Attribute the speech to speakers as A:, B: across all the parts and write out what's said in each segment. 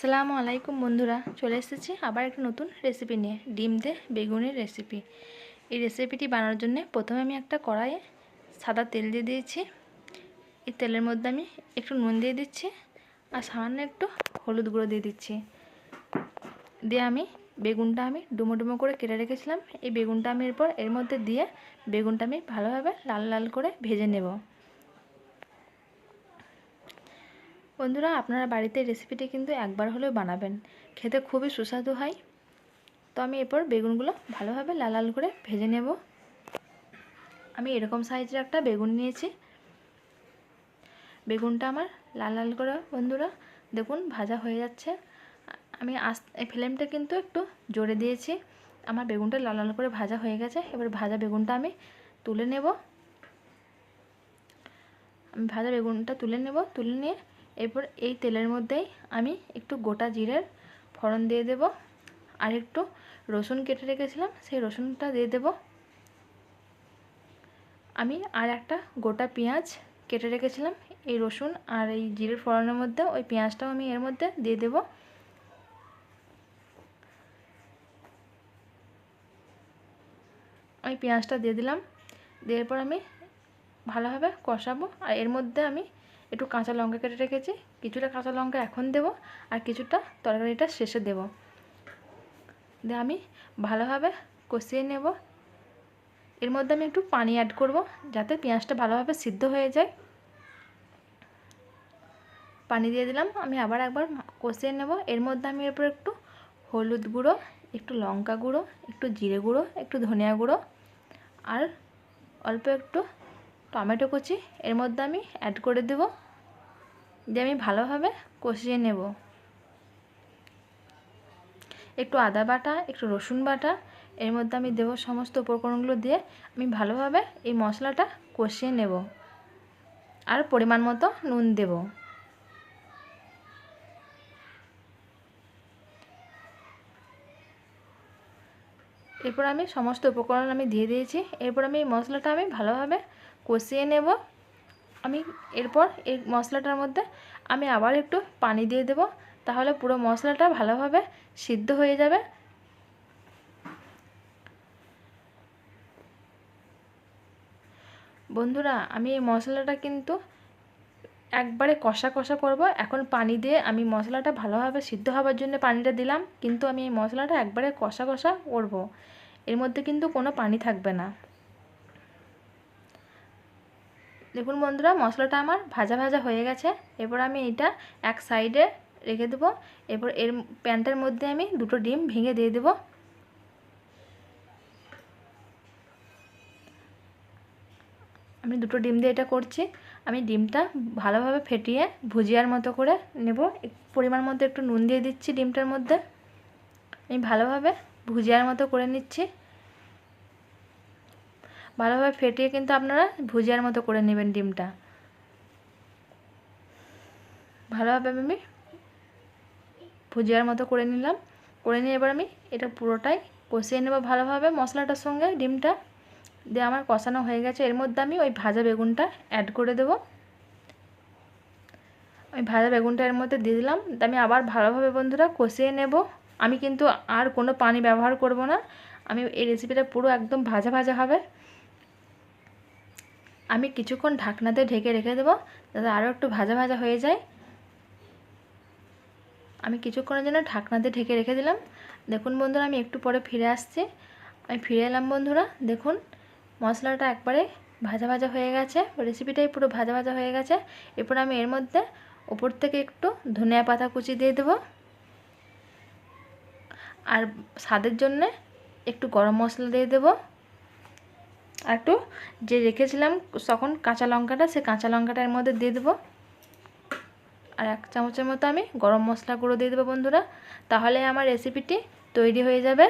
A: আসসালামু আলাইকুম বন্ধুরা, চলে এসেছি আবার একটা নতুন রেসিপি নিয়ে, ডিম দিয়ে বেগুনের রেসিপি এই রেসিপিটি বানানোর জন্য প্রথমে আমি একটা কড়াইয়ে সাদা তেল দিয়ে দিয়েছি। এই তেলের মধ্যে আমি একটু নুন দিয়ে দিচ্ছি আর সামান্য একটু হলুদ গুঁড়ো দিয়ে দিচ্ছি। দিয়ে আমি বেগুনটা আমি ডুমো ডুমো করে কেটে রেখেছিলাম। এই বেগুনটা আমি এরপর এর মধ্যে দিয়ে বেগুনটা আমি ভালোভাবে লাল লাল করে ভেজে নেব। বন্ধুরা, আপনারা বাড়িতে রেসিপিটি কিন্তু একবার হলেও বানাবেন। খেতে খুবই সুস্বাদু হয়। তো আমি এরপর বেগুনগুলো ভালোভাবে লাল লাল করে ভেজে নেব। আমি এরকম সাইজের একটা বেগুন নিয়েছি। বেগুনটা আমার লাল লাল করে, বন্ধুরা, দেখুন ভাজা হয়ে যাচ্ছে। আমি আস ফ্লেমটা কিন্তু একটু জোরে দিয়েছি। আমার বেগুনটা লাল লাল করে ভাজা হয়ে গেছে। এবার ভাজা বেগুনটা আমি তুলে নেব। আমি ভাজা বেগুনটা তুলে নেব। তুলে নিয়ে এরপর এই তেলের মধ্যেই আমি একটু গোটা জিরের ফোড়ন দিয়ে দেব আর একটু রসুন কেটে রেখেছিলাম, সেই রসুনটা দিয়ে দেব। আমি আর একটা গোটা পেঁয়াজ কেটে রেখেছিলাম, এই রসুন আর এই জিরের ফোড়নের মধ্যে, ওই পেঁয়াজটাও আমি এর মধ্যে দিয়ে দেব। ওই পেঁয়াজটা দিয়ে দিলাম দেওয়ার পর আমি ভালোভাবে কষাবো। আর এর মধ্যে আমি একটু কাঁচা লঙ্কা কেটে রেখেছি। কিছুটা কাঁচা লঙ্কা এখন দেব আর কিছুটা তরকারিটা শেষে দেব। দিয়ে আমি ভালোভাবে কষিয়ে নেব। এর মধ্যে আমি একটু পানি অ্যাড করব যাতে পেঁয়াজটা ভালোভাবে সিদ্ধ হয়ে যায়। পানি দিয়ে দিলাম। আমি আবার একবার কষিয়ে নেব। এর মধ্যে আমি এরপর একটু হলুদ গুঁড়ো, একটু লঙ্কা গুঁড়ো, একটু জিরে গুঁড়ো, একটু ধনিয়া গুঁড়ো আর অল্প একটু টমেটো কুচি, এর মধ্যে আমি অ্যাড করে দেব। দিয়ে আমি ভালোভাবে কষিয়ে নেব। একটু আদা বাটা, একটু রসুন বাটা, এর মধ্যে আমি দেব সমস্ত উপকরণগুলো দিয়ে আমি ভালোভাবে এই মশলাটা কষিয়ে নেব। আর পরিমাণ মতো নুন দেব। এরপর আমি সমস্ত উপকরণ আমি দিয়ে দিয়েছি। এরপর আমি এই মশলাটা আমি ভালোভাবে কষিয়ে নেব। আমি এরপর এই মশলাটার মধ্যে আমি আবার একটু পানি দিয়ে দেব। তাহলে পুরো মশলাটা ভালোভাবে সিদ্ধ হয়ে যাবে। বন্ধুরা, আমি এই মশলাটা কিন্তু একবারে কষা কষা করব। এখন পানি দিয়ে আমি মশলাটা ভালোভাবে সিদ্ধ হওয়ার জন্য পানিটা দিলাম। কিন্তু আমি এই মশলাটা একবারে কষা কষা করব। এর মধ্যে কিন্তু কোনো পানি থাকবে না। দেখুন বন্ধুরা মশলাটা আমার ভাজা ভাজা হয়ে গেছে। এরপর আমি এটা এক সাইডে রেখে দেবো। এরপর এর প্যানটার মধ্যে আমি দুটো ডিম ভেঙে দিয়ে দেবো। আমি দুটো ডিম দিয়ে এটা করছি। আমি ডিমটা ভালোভাবে ফেটিয়ে ভুজিয়ার মতো করে নেব। পরিমাণ মতো একটু নুন দিয়ে দিচ্ছি ডিমটার মধ্যে। আমি ভালোভাবে ভুজিয়ার মতো করে নিচ্ছি। ভালোভাবে ফেটিয়ে কিন্তু আপনারা ভুজিয়ার মতো করে নেবেন ডিমটা। ভালোভাবে আমি ভুজিয়ার মতো করে নিলাম। করে নিয়ে এবার আমি এটা পুরোটাই কষিয়ে নেব ভালোভাবে। মশলাটার সঙ্গে ডিমটা দিয়ে আমার কষানো হয়ে গেছে। এর মধ্যে আমি ওই ভাজা বেগুনটা অ্যাড করে দেব। ওই ভাজা বেগুনটা এর মধ্যে দিয়ে দিলাম। আমি আবার ভালোভাবে বন্ধুরা কষিয়ে নেব। আমি কিন্তু আর কোনো পানি ব্যবহার করব না। আমি এই রেসিপিটা পুরো একদম ভাজা ভাজা হবে। আমি কিছুক্ষণ ঢাকনাতে ঢেকে রেখে দেবো, যাতে আরও একটু ভাজা ভাজা হয়ে যায়। আমি কিছুক্ষণের জন্য ঢাকনাতে ঢেকে রেখে দিলাম। দেখুন বন্ধুরা, আমি একটু পরে ফিরে আসছি। আমি ফিরে এলাম বন্ধুরা, দেখুন মশলাটা একবারে ভাজা ভাজা হয়ে গেছে রেসিপিটাই পুরো ভাজা ভাজা হয়ে গেছে। এরপর আমি এর মধ্যে ওপর থেকে একটু ধনিয়া পাতা কুচি দিয়ে দেবো। আর স্বাদের জন্যে একটু গরম মশলা দিয়ে দেবো। একটু যে রেখেছিলাম তখন কাঁচা লঙ্কাটা, সে কাঁচা লঙ্কাটা এর মধ্যে দিয়ে দেবো। আর এক চামচের মতো আমি গরম মশলা গুঁড়ো দিয়ে দেবো বন্ধুরা। তাহলে আমার রেসিপিটি তৈরি হয়ে যাবে।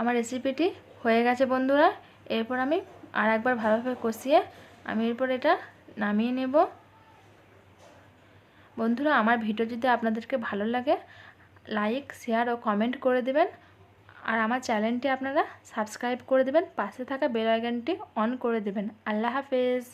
A: আমার রেসিপিটি হয়ে গেছে বন্ধুরা। এরপর আমি আর একবার ভালোভাবে কষিয়ে আমি এরপর এটা নামিয়ে নেব। বন্ধুরা, আমার ভিডিও যদি আপনাদেরকে ভালো লাগে লাইক শেয়ার ও কমেন্ট করে দেবেন। আর আমার চ্যানেলটি আপনারা সাবস্ক্রাইব করে দেবেন, পাশে থাকা বেল আইকনটি অন করে দেবেন। আল্লাহ হাফেজ।